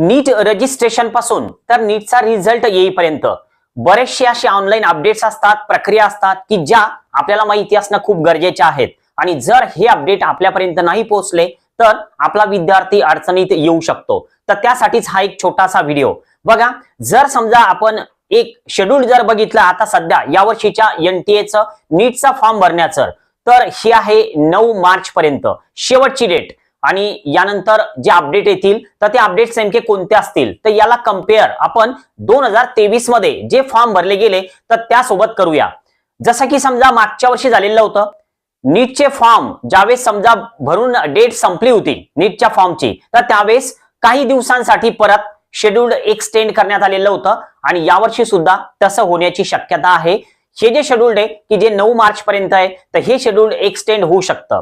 नीट रजिस्ट्रेशनपासून तर नीटचा रिझल्ट येईपर्यंत. बरेचसे असे ऑनलाईन अपडेट्स असतात प्रक्रिया असतात की ज्या आपल्याला माहिती असणं खूप गरजेच्या आहेत. आणि जर हे अपडेट आपल्यापर्यंत नाही पोहोचले तर आपला विद्यार्थी अडचणीत येऊ शकतो. तर त्यासाठीच हा एक छोटासा व्हिडिओ बघा जर समजा आपण एक शेड्यूल जर बघितलं आता सध्या या वर्षीच्या एचं नीटचा फॉर्म भरण्याचं तर हे आहे नऊ मार्च पर्यंत शेवटची डेट आणि यानंतर जे अपडेट येतील तर ते अपडेट्स नेमके कोणते असतील? तर याला कंपेअर आपण दोन हजार तेवीसमध्ये जे फॉर्म भरले गेले तर त्यासोबत करूया. जसं की समजा मागच्या वर्षी झालेलं होतं. नीटचे फॉर्म ज्यावेळेस समजा भरून डेट संपली होती नीटच्या फॉर्मची तर त्यावेळेस काही दिवसांसाठी परत शेड्यूल एक्सटेंड करण्यात आलेलं होतं. आणि यावर्षी सुद्धा तसं होण्याची शक्यता आहे. हे जे शेड्यूल्ड आहे की जे नऊ मार्च पर्यंत आहे तर हे शेड्यूल एक्सटेंड होऊ शकतं.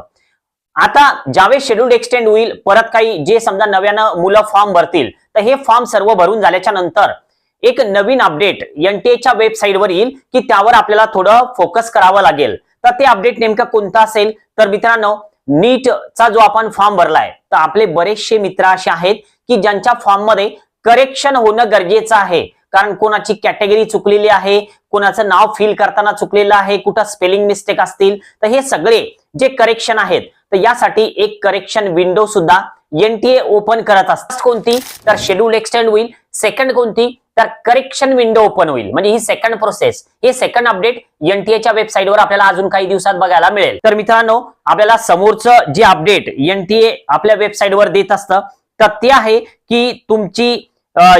आता ज्यावेळेस शेड्यूल एक्सटेंड होईल परत काही जे समजा नव्यानं मुलं फॉर्म भरतील तर हे फॉर्म सर्व भरून झाल्याच्यानंतर एक नवीन अपडेट एनटीएच्या वेबसाईटवर येईल की त्यावर आपल्याला थोडं फोकस करावं लागेल. तर ते अपडेट नेमकं कोणतं असेल? तर मित्रांनो नीटचा जो आपण फॉर्म भरलाय तर आपले बरेचसे मित्र असे आहेत की ज्यांच्या फॉर्ममध्ये करेक्शन होणं गरजेचं आहे. कारण कोणाची कॅटेगरी चुकलेली आहे कोणाचं नाव फिल करताना चुकलेलं आहे कुठं स्पेलिंग मिस्टेक असतील तर हे सगळे जे करेक्शन आहेत तर यासाठी एक करेक्शन विंडो सुद्धा एनटीए ओपन करत असतात कोणती? तर शेड्यूल एक्सटेंड होईल. सेकंड कोणती? तर करेक्शन विंडो ओपन होईल. म्हणजे ही सेकंड प्रोसेस हे सेकंड अपडेट एनटीएच्या वेबसाईटवर आपल्याला अजून काही दिवसात बघायला मिळेल. तर मित्रांनो आपल्याला समोरचं जे अपडेट एनटीए आपल्या वेबसाईटवर देत असतं तर ते आहे की तुमची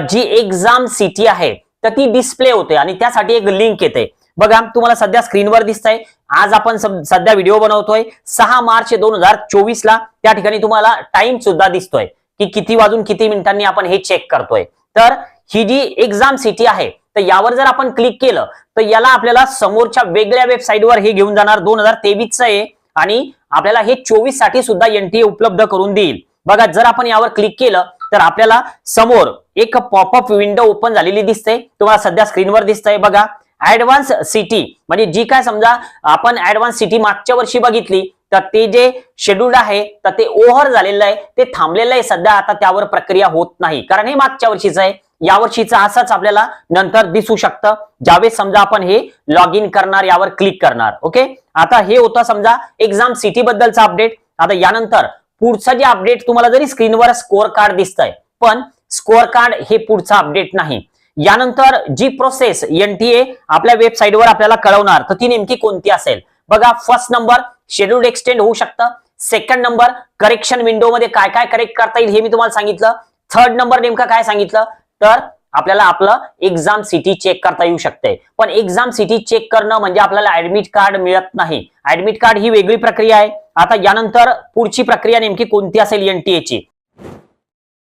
जी एक्झाम सिटी आहे तर ती डिस्प्ले होते आणि त्यासाठी एक लिंक येते. बघा तुम्हाला सध्या स्क्रीनवर दिसतंय. आज आपण सध्या व्हिडिओ बनवतोय. सहा मार्च दोन हजार चोवीस ला त्या ठिकाणी तुम्हाला टाइम सुद्धा दिसतोय. की किती वाजून किती मिनिटांनी आपण हे चेक करतोय. तर ही जी एक्झाम सिटी आहे तर यावर जर आपण क्लिक केलं तर याला आपल्याला समोरच्या वेगळ्या वेबसाईटवर हे घेऊन जाणार दोन हजार तेवीसचं आहे. आणि आपल्याला हे चोवीससाठी सुद्धा एनटीए उपलब्ध करून देईल. बघा जर आपण यावर क्लिक केलं तर आपल्याला समोर एक पॉपअप विंडो ओपन झालेली दिसते. तुम्हाला सध्या स्क्रीनवर दिसतंय बघा. ऍडव्हान्स सिटी म्हणजे जी काय समजा आपण ऍडव्हान्स सिटी मागच्या वर्षी बघितली तर ते जे शेड्यूल्ड आहे तर ते ओव्हर झालेलं आहे. ते थांबलेलं आहे सध्या. आता त्यावर प्रक्रिया होत नाही. कारण हे मागच्या वर्षीचं आहे. या असाच आपल्याला नंतर दिसू शकतं. ज्यावेळेस समजा आपण हे लॉग इन करणार यावर क्लिक करणार. ओके आता हे होतं समजा एक्झाम सिटी बद्दलचा अपडेट आता यानंतर पुढचं जे अपडेट तुम्हाला जरी स्क्रीनवर स्कोअर कार्ड दिसतंय पण स्कोअर कार्ड हे पुढचं अपडेट नाही. यानंतर जी प्रोसेस एनटीए आपल्या वेबसाईटवर आपल्याला कळवणार तर ती नेमकी कोणती असेल? बघा फर्स्ट नंबर शेड्यूल एक्सटेंड होऊ शकतं. सेकंड नंबर करेक्शन विंडो मध्ये काय काय करेक्ट करता येईल हे मी तुम्हाला सांगितलं. थर्ड नंबर नेमकं काय सांगितलं? तर आपल्याला आपलं एक्झाम सिटी चेक करता येऊ शकते. पण एक्झाम सिटी चेक करणं म्हणजे आपल्याला ऍडमिट कार्ड मिळत नाही. ऍडमिट कार्ड ही वेगळी प्रक्रिया आहे. आता यानंतर पुढची प्रक्रिया नेमकी कोणती असेल एनटीएची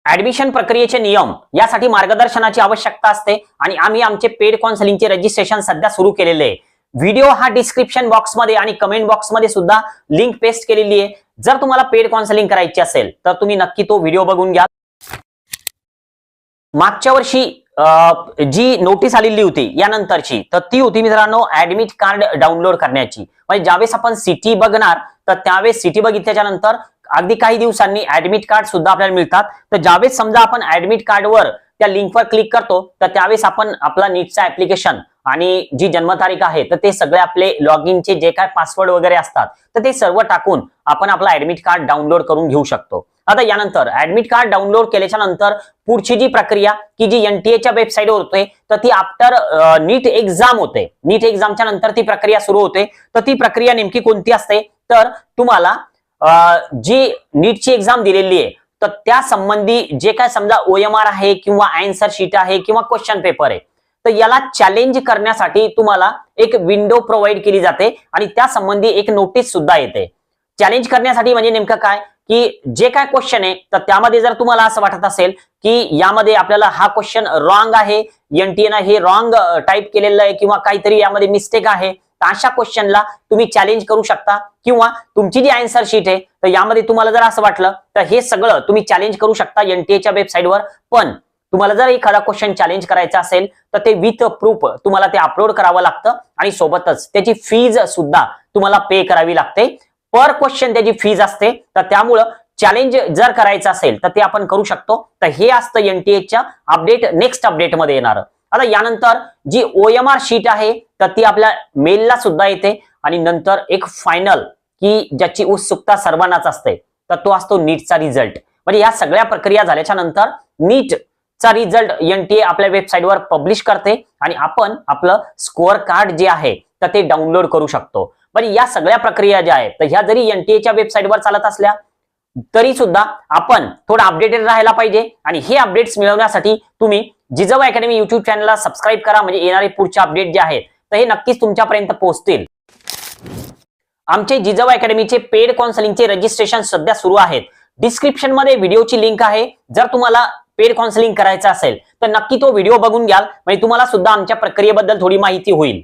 ऍडमिशन प्रक्रियेचे नियम यासाठी मार्गदर्शनाची आवश्यकता असते आणि आम्ही आमचे पेड काउन्सिलिंगचे रजिस्ट्रेशन सध्या सुरू केलेले आहे. व्हिडिओ हा डिस्क्रिप्शन बॉक्समध्ये आणि कमेंट बॉक्समध्ये सुद्धा लिंक पेस्ट केलेली आहे. जर तुम्हाला पेड काउन्सिलिंग करायची असेल तर तुम्ही नक्की तो व्हिडिओ बघून घ्या. मागच्या वर्षी जी नोटीस आलेली होती यानंतरची तर ती होती मित्रांनो ऍडमिट कार्ड डाउनलोड करण्याची. म्हणजे ज्यावेळेस आपण सिटी बघणार तर त्यावेळेस सिटी बघितल्याच्या नंतर अगदी काही दिवसांनी ऍडमिट कार्ड सुद्धा आपल्याला मिळतात. तर ज्यावेळेस समजा आपण ऍडमिट कार्डवर त्या लिंकवर क्लिक करतो तर त्यावेळेस आपण आपला नीटचा ऍप्लिकेशन आणि जी जन्मतारीख आहे तर ते सगळे आपले लॉग इनचे जे काय पासवर्ड वगैरे असतात तर ते सर्व टाकून आपण आपला ऍडमिट कार्ड डाउनलोड करून घेऊ शकतो. आता यानंतर ऍडमिट कार्ड डाउनलोड केल्याच्यानंतर पुढची जी प्रक्रिया की जी एनटीएच्या वेबसाईटवर होते तर ती आफ्टर नीट एक्झाम होते. नीट एक्झामच्या नंतर ती प्रक्रिया सुरू होते. तर ती प्रक्रिया नेमकी कोणती असते? तर तुम्हाला जी नीटची एक्झाम दिलेली आहे तर त्या संबंधी जे काय समजा ओएमआर आहे किंवा आन्सर शीट आहे किंवा क्वेश्चन पेपर आहे तर याला चॅलेंज करण्यासाठी तुम्हाला एक विंडो प्रोव्हाइड केली जाते आणि त्या संबंधी एक नोटीस सुद्धा येते. चॅलेंज करण्यासाठी म्हणजे नेमकं काय? की जे काय क्वेश्चन आहे तर त्यामध्ये जर तुम्हाला असं वाटत असेल की यामध्ये आपल्याला हा क्वेश्चन रॉंग आहे एनटीएन हे रॉंग टाईप केलेलं आहे किंवा काहीतरी यामध्ये मिस्टेक आहे तर अशा क्वेश्चनला तुम्ही चॅलेंज करू शकता किंवा तुमची जी आन्सर शीट आहे तर यामध्ये तुम्हाला जर असं वाटलं तर हे सगळं तुम्ही चॅलेंज करू शकता एनटीएच्या वेबसाईटवर पण तुम्हाला जर एखादा क्वेश्चन चॅलेंज करायचा असेल तर ते विथ प्रूफ तुम्हाला ते अपलोड करावं लागतं आणि सोबतच त्याची फीज सुद्धा तुम्हाला पे करावी लागते. पर क्वेश्चन त्याची फीज असते तर त्यामुळं चॅलेंज जर करायचं असेल तर ते आपण करू शकतो. तर हे असतं एनटीएच्या अपडेट नेक्स्ट अपडेटमध्ये येणार. आता यानंतर जी ओएमआर शीट आहे तर ती आपल्या मेलला सुद्धा येते. आणि नंतर एक फायनल की ज्याची उत्सुकता सर्वांनाच असते. तर तो असतो नीटचा रिझल्ट म्हणजे या सगळ्या प्रक्रिया झाल्याच्यानंतर नीटचा रिझल्ट एनटीए आपल्या वेबसाईटवर पब्लिश करते. आणि आपण आपलं स्कोअर कार्ड जे आहे तर ते डाउनलोड करू शकतो. पण या सगळ्या प्रक्रिया ज्या आहेत तर ह्या जरी एनटीएच्या वेबसाईटवर चालत असल्या तरी सुद्धा आपण थोडं अपडेटेड राहायला पाहिजे. आणि हे अपडेट्स मिळवण्यासाठी तुम्ही जिजाऊ अकॅडमी युट्यूब चॅनलला सबस्क्राईब करा. म्हणजे येणारे पुढचे अपडेट जे आहेत तर हे नक्कीच तुमच्यापर्यंत पोहोचतील. आमचे जिजाऊ अकॅडमीचे पेड काउन्सिलिंगचे रजिस्ट्रेशन सध्या सुरू आहेत. डिस्क्रिप्शनमध्ये व्हिडिओची लिंक आहे. जर तुम्हाला पेड काउन्सिलिंग करायचं असेल तर नक्की तो व्हिडिओ बघून घ्याल. म्हणजे तुम्हाला सुद्धा आमच्या प्रक्रियेबद्दल थोडी माहिती होईल.